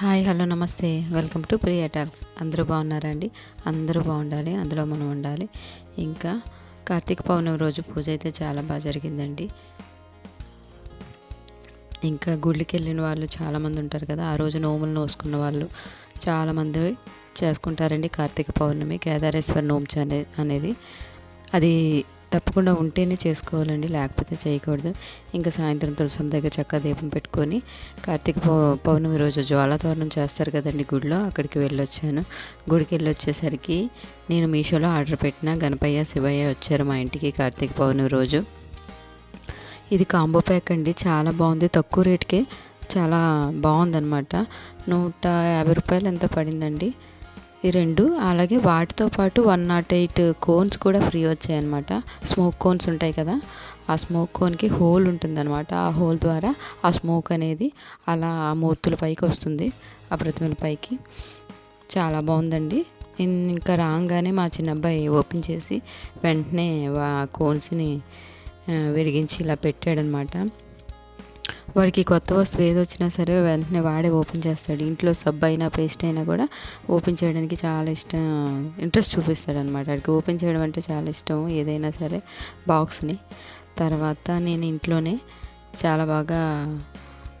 Hi hello namaste. Welcome to Priya talks. అందరూ బాగున్నారండి? అందరూ బాగుండాలి అందులో మనం ఉండాలి. ఇంకా కార్తీక పౌర్ణమి రోజు పూజ అయితే చాలా బాగా జరిగిందండి. ఇంకా గుళ్ళకి వెళ్ళిన వాళ్ళు చాలామంది ఉంటారు కదా ఆ రోజు నోములు నోసుకున్న వాళ్ళు చాలామంది చేసుకుంటారండి కార్తీక పౌర్ణమి కేదారేశ్వర నోమ్స్ అనే అనేది. అది తప్పకుండా ఉంటేనే చేసుకోవాలండి లేకపోతే చేయకూడదు. ఇంకా సాయంత్రం తులసం దగ్గర చక్క దీపం పెట్టుకొని కార్తీక పౌ పౌర్ణమి రోజు జ్వాలతోరణం చేస్తారు కదండి గుడిలో అక్కడికి వెళ్ళొచ్చాను. గుడికి వెళ్ళి వచ్చేసరికి నేను మీషోలో ఆర్డర్ పెట్టిన గణపయ్య శివయ్య వచ్చారు మా ఇంటికి కార్తీక పౌర్ణమి రోజు. ఇది కాంబో ప్యాక్ అండి చాలా బాగుంది తక్కువ రేటుకే చాలా బాగుందన్నమాట. నూట యాభై రూపాయలు ఎంత పడిందండి? ఈ రెండు అలాగే వాటితో పాటు వన్ నాట్ ఎయిట్ కోన్స్ కూడా ఫ్రీ వచ్చాయన్నమాట. స్మోక్ కోన్స్ ఉంటాయి కదా ఆ స్మోక్ కోన్కి హోల్ ఉంటుందన్నమాట. ఆ హోల్ ద్వారా ఆ స్మోక్ అనేది అలా ఆ మూర్తుల పైకి వస్తుంది ఆ ప్రతిమల పైకి. చాలా బాగుందండి. ఇంకా రాగానే మా చిన్న అబ్బాయి ఓపెన్ చేసి వెంటనే ఆ కోన్స్ని విరిగించి ఇలా పెట్టాడనమాట వాడికి కొత్త వస్తువు ఏది వచ్చినా సరే వెంటనే వాడే ఓపెన్ చేస్తాడు. ఇంట్లో సబ్బు అయినా పేస్ట్ అయినా కూడా ఓపెన్ చేయడానికి చాలా ఇష్టం ఇంట్రెస్ట్ చూపిస్తాడు అనమాట వాడికి ఓపెన్ చేయడం అంటే చాలా ఇష్టం ఏదైనా సరే బాక్స్ని. తర్వాత నేను ఇంట్లోనే చాలా బాగా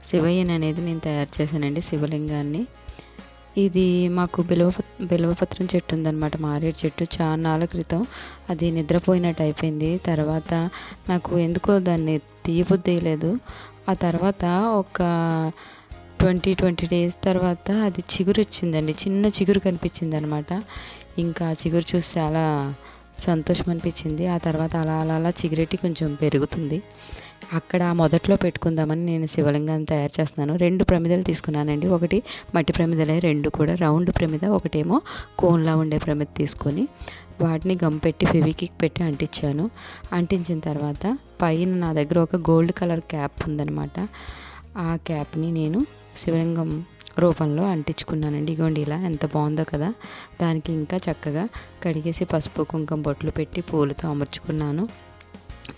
శివయ్యని అనేది నేను తయారు చేశానండి శివలింగాన్ని. ఇది మాకు బిలవ బిలవపత్రం చెట్టు ఉందన్నమాట మారేడు చెట్టు. చాలా నాళ్ళ క్రితం అది నిద్రపోయినట్టు అయిపోయింది. తర్వాత నాకు ఎందుకో దాన్ని తీయబుద్ధి లేదు. ఆ తర్వాత ఒక ట్వంటీ ట్వంటీ డేస్ తర్వాత అది చిగురు వచ్చిందండి చిన్న చిగురు కనిపించింది అనమాట ఇంకా చిగురు చూసి చాలా సంతోషం అనిపించింది ఆ తర్వాత అలా అలా అలా చిగురెట్టి కొంచెం పెరుగుతుంది. అక్కడ మొదట్లో పెట్టుకుందామని నేను శివలింగాన్ని తయారు చేస్తున్నాను. రెండు ప్రమిదలు తీసుకున్నానండి. ఒకటి మట్టి ప్రమిదలే రెండు కూడా రౌండ్ ప్రమిద ఒకటేమో కోన్లా ఉండే ప్రమిద తీసుకొని వాటిని గమ్ పెట్టి ఫెవికిక్ పెట్టి అంటించాను. అంటించిన తర్వాత పైన నా దగ్గర ఒక గోల్డ్ కలర్ క్యాప్ ఉందనమాట ఆ క్యాప్ని నేను శివలింగం రూపంలో అంటించుకున్నానండి. ఇగోండి ఇలా ఎంత బాగుందో కదా. దానికి ఇంకా చక్కగా కడిగేసి పసుపు కుంకుమ బొట్లు పెట్టి పూలతో అమర్చుకున్నాను.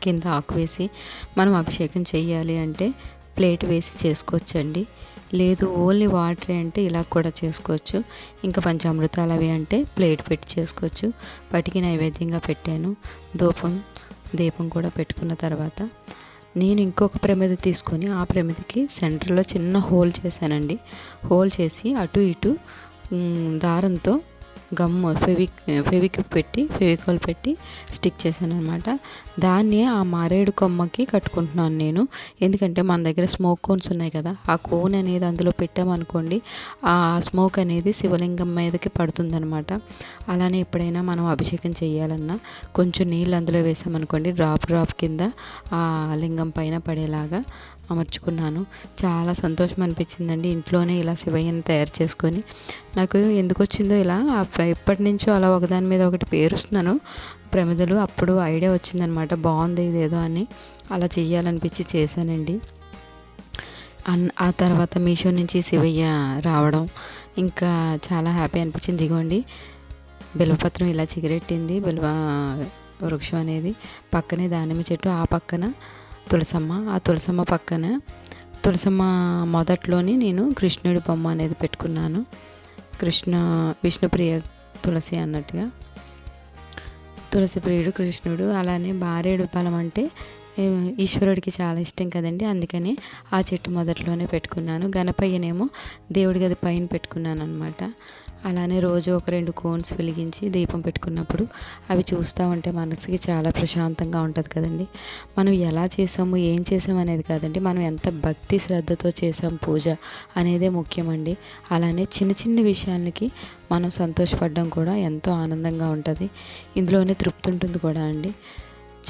కింద ఆకు వేసి మనం అభిషేకం చేయాలి అంటే ప్లేట్ వేసి చేసుకోవచ్చండి. లేదు ఓన్లీ వాటర్ అంటే ఇలా కూడా చేసుకోవచ్చు. ఇంకా పంచామృతాలు అవి అంటే ప్లేట్ పెట్టి చేసుకోవచ్చు. పటికి నైవేద్యంగా పెట్టాను. ధూపం దీపం కూడా పెట్టుకున్న తర్వాత. నేను ఇంకొక ప్రమిద తీసుకొని ఆ ప్రమిదకి సెంటర్లో చిన్న హోల్ చేశానండి. హోల్ చేసి అటు ఇటు దారంతో గమ్ ఫెవిక్ ఫెవిక్ పెట్టి ఫెవికాల్ పెట్టి స్టిక్ చేశాను అనమాట దాన్ని ఆ మారేడు కొమ్మకి కట్టుకుంటున్నాను నేను. ఎందుకంటే మన దగ్గర స్మోక్ కోన్స్ ఉన్నాయి కదా ఆ కోన్ అనేది అందులో పెట్టామనుకోండి ఆ స్మోక్ అనేది శివలింగం మీదకి పడుతుందనమాట అలానే ఎప్పుడైనా మనం అభిషేకం చేయాలన్నా కొంచెం నీళ్ళు అందులో వేసామనుకోండి డ్రాప్ డ్రాప్ కింద ఆ లింగం పైన పడేలాగా అమర్చుకున్నాను. చాలా సంతోషం అనిపించిందండి ఇంట్లోనే ఇలా శివయ్యని తయారు చేసుకొని నాకు ఎందుకు వచ్చిందో ఇలా ఎప్పటి నుంచో అలా ఒకదాని మీద ఒకటి పేరుస్తున్నాను. ప్రమిదలు అప్పుడు ఐడియా వచ్చిందనమాట. బాగుంది ఇదేదో అని అలా చేయాలనిపించి చేశానండి. అన్ ఆ తర్వాత మీషో నుంచి శివయ్య రావడం ఇంకా చాలా హ్యాపీ అనిపించింది. దిగోండి బిల్వపత్రం ఇలా చిగురెట్టింది. బిల్వ వృక్షం అనేది పక్కనే దానిమ్మ చెట్టు ఆ పక్కన తులసమ్మ ఆ తులసమ్మ పక్కన. తులసమ్మ మొదట్లోనే నేను కృష్ణుడి బొమ్మ అనేది పెట్టుకున్నాను. కృష్ణ విష్ణుప్రియ తులసి అన్నట్టుగా. తులసి ప్రియుడు కృష్ణుడు అలానే బారేడు ఫలం అంటే ఈశ్వరుడికి చాలా ఇష్టం కదండి. అందుకని ఆ చెట్టు మొదట్లోనే పెట్టుకున్నాను. గణపయ్యనేమో దేవుడి గది పైన పెట్టుకున్నాను అనమాట అలానే రోజు ఒక రెండు కోన్స్ వెలిగించి దీపం పెట్టుకున్నప్పుడు అవి చూస్తూ ఉంటే మనసుకి చాలా ప్రశాంతంగా ఉంటుంది కదండి. మనం ఎలా చేసాము ఏం చేసాము అనేది కాదండి మనం ఎంత భక్తి శ్రద్ధతో చేసాం పూజ అనేదే ముఖ్యమండి. అలానే చిన్న చిన్న విషయాలకి మనం సంతోషపడడం కూడా ఎంతో ఆనందంగా ఉంటుంది. ఇందులోనే తృప్తి ఉంటుంది కూడా అండి.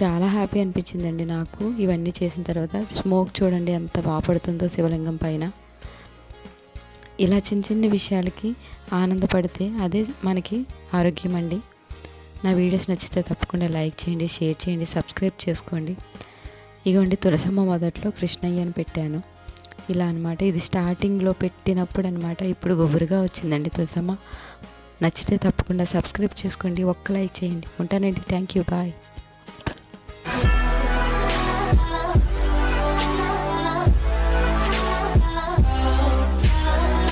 చాలా హ్యాపీ అనిపించిందండి నాకు. ఇవన్నీ చేసిన తర్వాత స్మోక్ చూడండి ఎంత బాపడుతుందో శివలింగం పైన. ఇలా చిన్న చిన్న విషయాలకి ఆనందపడితే అదే మనకి ఆరోగ్యం అండి నా వీడియోస్ నచ్చితే తప్పకుండా లైక్ చేయండి షేర్ చేయండి సబ్స్క్రైబ్ చేసుకోండి. ఇగోండి తులసమ్మ మొదట్లో కృష్ణయ్య అని పెట్టాను. ఇలా అనమాట ఇది స్టార్టింగ్లో పెట్టినప్పుడు అనమాట ఇప్పుడు గుబురుగా వచ్చిందండి తులసమ్మ. నచ్చితే తప్పకుండా సబ్స్క్రైబ్ చేసుకోండి ఒక్క లైక్ చేయండి. ఉంటానండి. Thank you. బాయ్.